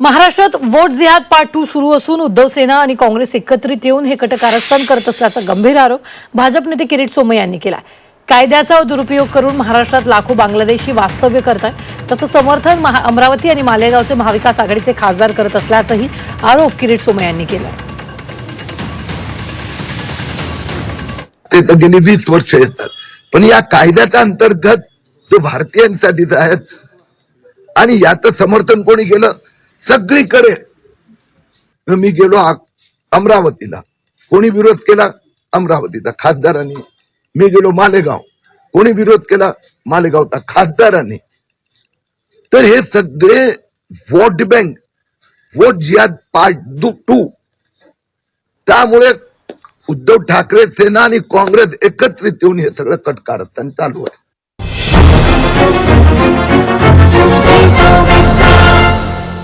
महाराष्ट्रात वोट जिहाद part two सुरू असून उद्धव सेना आणि काँग्रेस एकत्रित येऊन हे कट कारस्थान करत असल्याचा गंभीर आरोप भाजप नेते किरीट सोमय यांनी केला कायद्याचा दुरुपयोग करून महाराष्ट्रात लाखो बांगलादेशी वास्तव्य करत आहेत त्याचं समर्थन महा अमरावती आणि मालेगावचे महाविकास आघाडीचे खासदार करत असल्याचाही आरोप किरीट सोमय्या यांनी केला ते तर गेली वीस वर्ष येतात. पण या कायद्याच्या अंतर्गत जो भारतीयांसाठीच आहेत आणि याचं समर्थन कोणी केलं? सगळीकडे. मी गेलो अमरावतीला. कोणी विरोध केला? अमरावतीचा खासदारांनी. मी गेलो मालेगाव. कोणी विरोध केला? मालेगावचा खासदारांनी. तर हे सगळे वोट बँक वोट जिया पार्ट टू त्यामुळे उद्धव ठाकरे सेना आणि काँग्रेस एकत्रित येऊन हे सगळं कटकारस्थान चालू आहे.